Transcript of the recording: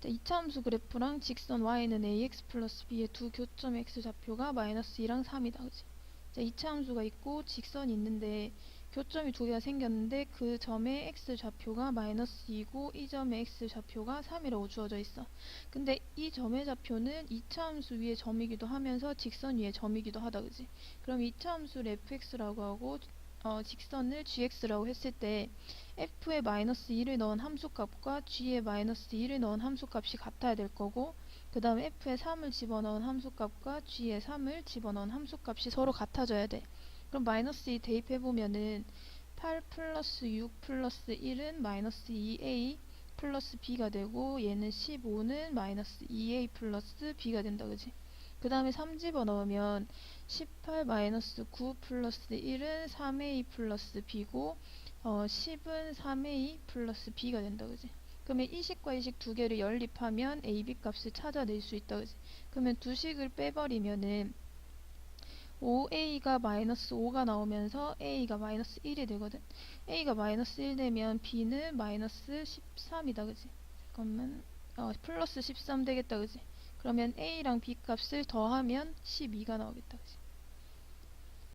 자, 이차 함수 그래프랑 직선 y는 ax 플러스 b의 두 교점 x 좌표가 마이너스 2랑 3이다. 그지? 자, 이차 함수가 있고 직선이 있는데 교점이 두 개가 생겼는데 그 점의 x 좌표가 마이너스 2고 이 점의 x 좌표가 3이라고 주어져 있어. 근데 이 점의 좌표는 이차 함수 위의 점이기도 하면서 직선 위의 점이기도 하다. 그지? 그럼 이차 함수를 fx라고 하고 어, 직선을 gx라고 했을 때 f에 마이너스 2를 넣은 함수값과 g에 마이너스 2를 넣은 함수값이 같아야 될 거고 그 다음에 f에 3을 집어넣은 함수값과 g에 3을 집어넣은 함수값이 서로 같아져야 돼. 그럼 마이너스 2 대입해보면은 8 플러스 6 플러스 1은 마이너스 2a 플러스 b가 되고 얘는 15는 마이너스 2a 플러스 b가 된다. 그지? 그 다음에 3 집어넣으면 18 마이너스 9 플러스 1은 3a 플러스 b고 어, 10은 3a 플러스 b가 된다. 그지? 그러면 이 식과 이 식 두 개를 연립하면 a, b 값을 찾아낼 수 있다. 그지? 그러면 두 식을 빼버리면은 5a가 마이너스 5가 나오면서 a가 마이너스 1이 되거든. a가 마이너스 1 되면 b는 마이너스 13이다. 그지? 그러면 어, 플러스 13 되겠다. 그지? 그러면 a랑 b 값을 더하면 12가 나오겠다. 그지?